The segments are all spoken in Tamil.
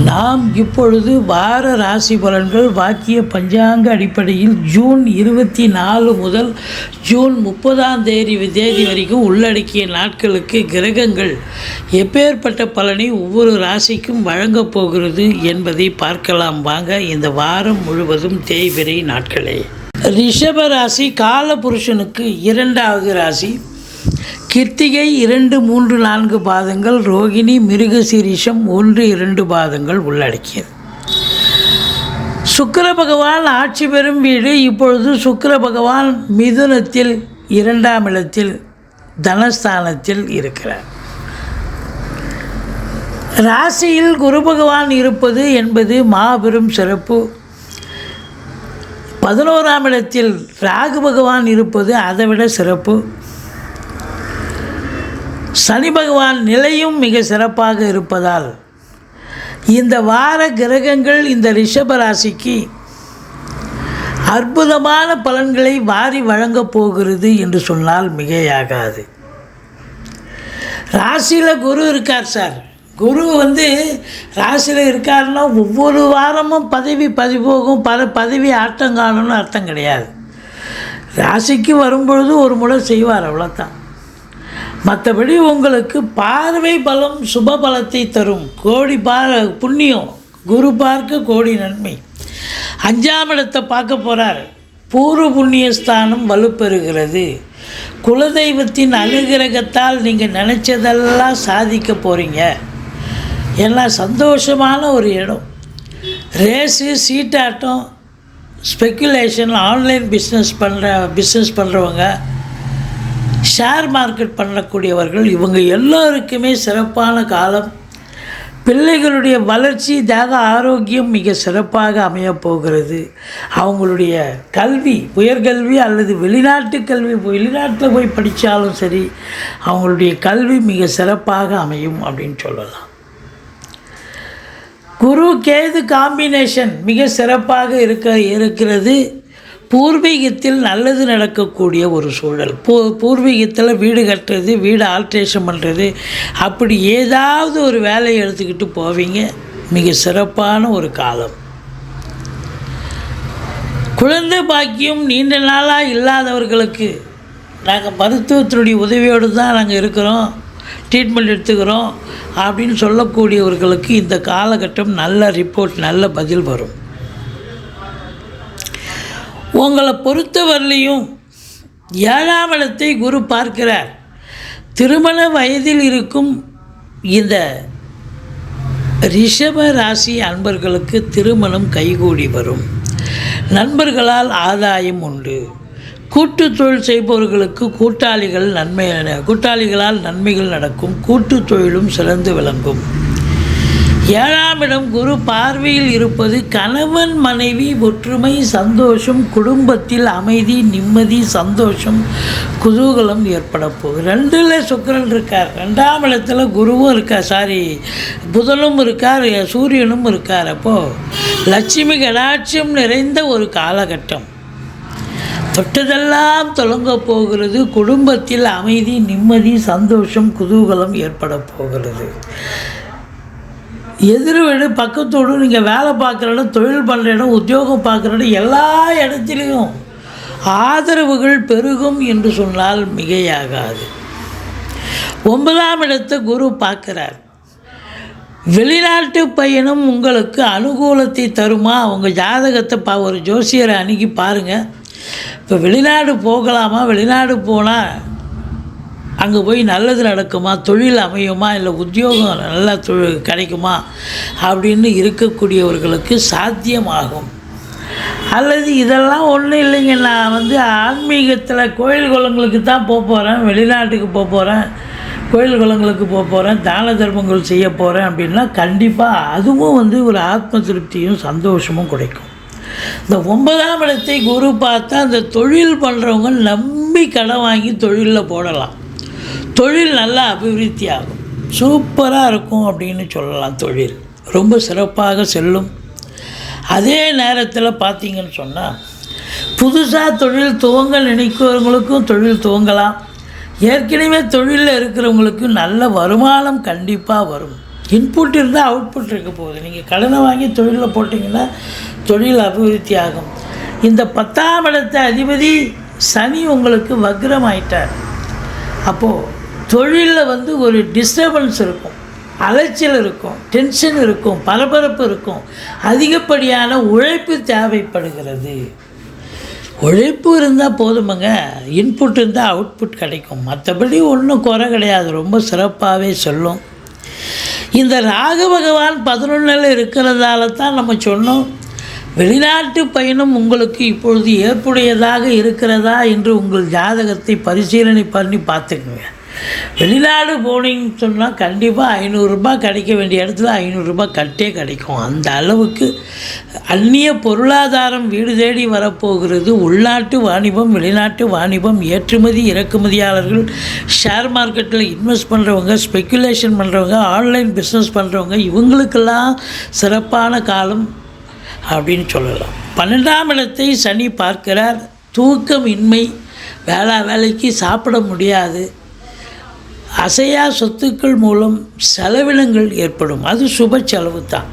நாம் இப்பொழுது வார ராசி பலன்கள் வாக்கிய பஞ்சாங்க அடிப்படையில் ஜூன் இருபத்தி நாலு முதல் ஜூன் முப்பதாம் தேதி தேதி வரைக்கும் உள்ளடக்கிய நாட்களுக்கு கிரகங்கள் எப்பேற்பட்ட பலனை ஒவ்வொரு ராசிக்கும் வழங்கப் போகிறது என்பதை பார்க்கலாம். வாங்க இந்த வாரம் முழுவதும் தேய்பிரை நாட்களே. ரிஷப ராசி காலபுருஷனுக்கு இரண்டாவது ராசி. கிருத்திகை இரண்டு மூன்று நான்கு பாதங்கள் ரோகிணி மிருகசீரிஷம் ஒன்று இரண்டு பாதங்கள் உள்ளடக்கியது. சுக்கர பகவான் ஆட்சி பெறும் வீடு இப்பொழுது சுக்கர பகவான் மிதுனத்தில் இரண்டாம் இடத்தில் தனஸ்தானத்தில் இருக்கிறார். ராசியில் குரு பகவான் இருப்பது என்பது மாபெரும் சிறப்பு. பதினோராம் இடத்தில் ராகு பகவான் இருப்பது அதைவிட சிறப்பு. சனி பகவான் நிலையும் மிக சிறப்பாக இருப்பதால் இந்த வார கிரகங்கள் இந்த ரிஷப ராசிக்கு அற்புதமான பலன்களை வாரி வழங்கப் போகிறது என்று சொன்னால் மிகையாகாது. ராசியில் குரு இருக்கார் சார். குரு வந்து ராசியில் இருக்காருன்னா ஒவ்வொரு வாரமும் பதவி பதிபோகும் பல பதவி ஆட்டம் காணும்னு அர்த்தம் கிடையாது. ராசிக்கு வரும்பொழுது ஒரு முறை செய்வார் அவ்வளோதான் மற்றபடி உங்களுக்கு பார்வை பலம் சுப பலத்தை தரும். கோடி பா புண்ணியம். குரு பார்க்க கோடி நன்மை. அஞ்சாம் இடத்தை பார்க்க போகிறார் பூர்வ புண்ணியஸ்தானம் வலுப்பெறுகிறது. குலதெய்வத்தின் அனுகிரகத்தால் நீங்கள் நினச்சதெல்லாம் சாதிக்க போகிறீங்க எல்லாம் சந்தோஷமான ஒரு இடம். ரேஸு சீட்டாட்டம் ஸ்பெக்குலேஷன் ஆன்லைன் பிஸ்னஸ் பண்ணுற பிஸ்னஸ் பண்ணுறவங்க ஷேர் மார்க்கெட் பண்ணக்கூடியவர்கள் இவங்க எல்லோருக்குமே சிறப்பான காலம். பிள்ளைகளுடைய வளர்ச்சி தேக ஆரோக்கியம் மிக சிறப்பாக அமையப் போகிறது அவங்களுடைய கல்வி உயர்கல்வி அல்லது வெளிநாட்டு கல்வி வெளிநாட்டில் போய் படித்தாலும் சரி அவங்களுடைய கல்வி மிக சிறப்பாக அமையும் அப்படின்னு சொல்லலாம். குரு கேது காம்பினேஷன் மிக சிறப்பாக இருக்க இருக்கிறது. பூர்வீகத்தில் நல்லது நடக்கக்கூடிய ஒரு சூழல். பூ பூர்வீகத்தில் வீடு கட்டுறது வீடு ஆல்ட்ரேஷன் பண்ணுறது அப்படி ஏதாவது ஒரு வேலையை எடுத்துக்கிட்டு போவீங்க. மிக சிறப்பான ஒரு காலம். குழந்தை பாக்கியம் நீண்ட நாளாக இல்லாதவர்களுக்கு நாங்கள் மருத்துவத்தினுடைய உதவியோடு தான் நாங்கள் இருக்கிறோம். ட்ரீட்மெண்ட் எடுத்துக்கிறோம். அப்படின்னு சொல்லக்கூடியவர்களுக்கு இந்த காலகட்டம் நல்ல ரிப்போர்ட் நல்ல பதில் வரும். உங்களை பொறுத்தவரையிலையும் ஏழாம் இடத்தை குரு பார்க்கிறார். திருமண வயதில் இருக்கும் இந்த ரிஷப ராசி அன்பர்களுக்கு திருமணம் கைகூடி வரும். நண்பர்களால் ஆதாயம் உண்டு. கூட்டு தொழில் செய்பவர்களுக்கு கூட்டாளிகள் நன்மை கூட்டாளிகளால் நன்மைகள் நடக்கும். கூட்டு தொழிலும் சிறந்து விளங்கும். ஏழாம் இடம் குரு பார்வையில் இருப்பது கணவன் மனைவி ஒற்றுமை சந்தோஷம் குடும்பத்தில் அமைதி நிம்மதி சந்தோஷம் குதூகலம் ஏற்பட போகுது. ரெண்டில் சுக்கரன் இருக்கார். ரெண்டாம் இடத்துல குருவும் இருக்கார். சாரி புதனும் இருக்கார் சூரியனும் இருக்கார். அப்போது லட்சுமி கடாட்சியம் நிறைந்த ஒரு காலகட்டம். தொட்டதெல்லாம் தொடங்க போகிறது. குடும்பத்தில் அமைதி நிம்மதி சந்தோஷம் குதூகலம் ஏற்பட போகிறது. எதிர் வீடு பக்கத்தோடு நீங்கள் வேலை பார்க்குற இடம் தொழில் பண்ணுற இடம் உத்தியோகம் பார்க்குற இடம் எல்லா இடத்துலையும் ஆதரவுகள் பெருகும் என்று சொன்னால் மிகையாகாது. ஒன்பதாம் இடத்தை குரு பார்க்குறார். வெளிநாட்டு பயணம் உங்களுக்கு அனுகூலத்தை தருமா? உங்கள் ஜாதகத்தை பா ஒரு ஜோசியரை அணுகி பாருங்கள் இப்போ வெளிநாடு போகலாமா? வெளிநாடு போனால் அங்கே போய் நல்லது நடக்குமா? தொழில் அமையுமா? இல்லை உத்தியோகம் நல்லா தொழில் கிடைக்குமா? அப்படின்னு இருக்கக்கூடியவர்களுக்கு சாத்தியமாகும். அல்லது இதெல்லாம் ஒன்றும் இல்லைங்க. நான் வந்து ஆன்மீகத்தில் கோயில் குளங்களுக்கு தான் போக போகிறேன் வெளிநாட்டுக்கு போக போகிறேன் கோயில் குளங்களுக்கு போக போகிறேன் தான தர்மங்கள் செய்ய போகிறேன் அப்படின்னா கண்டிப்பாக அதுவும் வந்து ஒரு ஆத்ம திருப்தியும் சந்தோஷமும் கிடைக்கும். இந்த ஒன்பதாம் இடத்தை குரு பார்த்தா அந்த தொழில் பண்ணுறவங்க நம்பி கடன் வாங்கி தொழிலில் போடலாம். தொழில் நல்லா அபிவிருத்தி ஆகும் சூப்பராக இருக்கும் அப்படின்னு சொல்லலாம் தொழில். ரொம்ப சிறப்பாக செல்லும். அதே நேரத்தில் பார்த்தீங்கன்னு சொன்னால் புதுசாக தொழில் துவங்க நினைக்கிறவங்களுக்கும் தொழில் துவங்கலாம். ஏற்கனவே தொழிலில் இருக்கிறவங்களுக்கு நல்ல வருமானம் கண்டிப்பாக வரும். இன்புட் இருந்தால் அவுட்புட் இருக்க போகுது. நீங்கள் கடனை வாங்கி தொழிலில் போட்டிங்கன்னா தொழில் அபிவிருத்தி ஆகும் இந்த பத்தாம் இடத்த அதிபதி சனி உங்களுக்கு வக்ரம் ஆயிட்டார். அப்போது தொழிலில் வந்து ஒரு டிஸ்டர்பன்ஸ் இருக்கும். அலைச்சல் இருக்கும் டென்ஷன் இருக்கும் பரபரப்பு இருக்கும். அதிகப்படியான உழைப்பு தேவைப்படுகிறது. உழைப்பு இருந்தால் போதுமங்க. இன்புட் இருந்தால் அவுட்புட் கிடைக்கும். மற்றபடி ஒன்றும் குறை கிடையாது. ரொம்ப சிறப்பாகவே சொல்லும். இந்த ராக பகவான் பதினொன்றில் இருக்கிறதால தான் நம்ம சொன்னோம். வெளிநாட்டு பயணம் உங்களுக்கு இப்பொழுது ஏற்புடையதாக இருக்கிறதா என்று உங்கள் ஜாதகத்தை பரிசீலனை பண்ணி பார்த்துக்குங்க. வெளிநாடு போனீங்கன்னு சொன்னால் கண்டிப்பாக ஐநூறுரூபா கிடைக்க வேண்டிய இடத்துல ஐநூறுரூபா கட்டே கிடைக்கும். அந்த அளவுக்கு அந்நிய பொருளாதாரம் வீடு தேடி வரப்போகிறது. உள்நாட்டு வாணிபம் வெளிநாட்டு வாணிபம் ஏற்றுமதி இறக்குமதியாளர்கள் ஷேர் மார்க்கெட்டில் இன்வெஸ்ட் பண்ணுறவங்க ஸ்பெக்குலேஷன் பண்ணுறவங்க ஆன்லைன் பிஸ்னஸ் பண்ணுறவங்க இவங்களுக்கெல்லாம் சிறப்பான காலம் அப்படின்னு சொல்லலாம். பன்னெண்டாம் இடத்தை சனி பார்க்கிறார். தூக்கமின்மை வேளா வேலைக்கு சாப்பிட முடியாது. அசையா சொத்துக்கள் மூலம் செலவினங்கள் ஏற்படும். அது சுப செலவு தான்.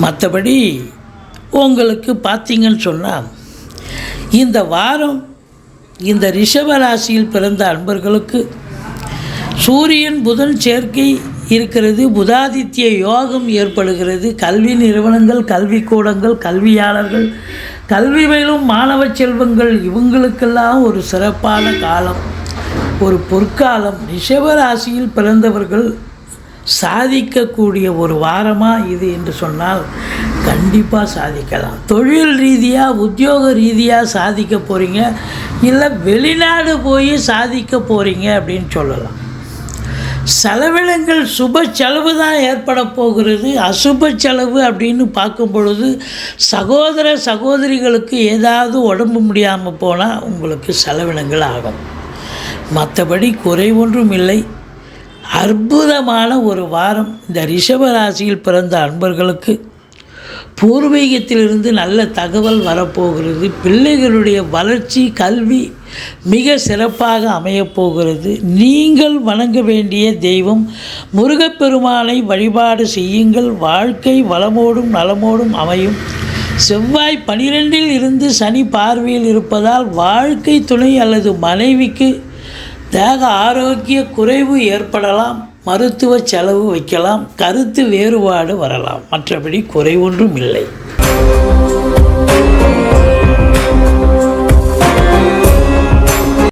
மற்றபடி உங்களுக்கு பார்த்தீங்கன்னு சொன்னால் இந்த வாரம் இந்த ரிஷப ராசியில் பிறந்த அன்பர்களுக்கு சூரியன் புதன் சேர்க்கை இருக்கிறது புதாதித்ய யோகம் ஏற்படுகிறது கல்வி நிறுவனங்கள் கல்விக்கூடங்கள் கல்வியாளர்கள் கல்வி மேலும் மாணவ செல்வங்கள் இவங்களுக்கெல்லாம் ஒரு சிறப்பான காலம். ஒரு பொற்காலம் ரிஷபராசியில் பிறந்தவர்கள் சாதிக்கக்கூடிய ஒரு வாரமாக இது என்று சொன்னால் கண்டிப்பாக சாதிக்கலாம். தொழில் ரீதியாக உத்தியோக ரீதியாக சாதிக்க போகிறீங்க இல்லை வெளிநாடு போய் சாதிக்க போகிறீங்க அப்படின்னு சொல்லலாம். செலவினங்கள் சுப செலவு தான் ஏற்பட போகிறது. அசுப செலவு அப்படின்னு பார்க்கும் பொழுது சகோதர சகோதரிகளுக்கு ஏதாவது உடம்பு முடியாமல் போனால் உங்களுக்கு செலவினங்கள் ஆகும். மற்றபடி குறை ஒன்றும் இல்லை அற்புதமான ஒரு வாரம் இந்த ரிஷபராசியில் பிறந்த அன்பர்களுக்கு. பூர்வீகத்திலிருந்து நல்ல தகவல் வரப்போகிறது. பிள்ளைகளுடைய வளர்ச்சி கல்வி மிக சிறப்பாக அமையப்போகிறது. நீங்கள் வணங்க வேண்டிய தெய்வம் முருகப்பெருமானை வழிபாடு செய்யுங்கள். வாழ்க்கை வளமோடும் நலமோடும் அமையும். செவ்வாய் பனிரெண்டில் இருந்து சனி பார்வையில் இருப்பதால் வாழ்க்கை துணை அல்லது மனைவிக்கு தேக ஆரோக்கிய குறைவு ஏற்படலாம் மருத்துவ செலவு வைக்கலாம் கருத்து வேறுபாடு வரலாம். மற்றபடி குறைவொன்றும் இல்லை.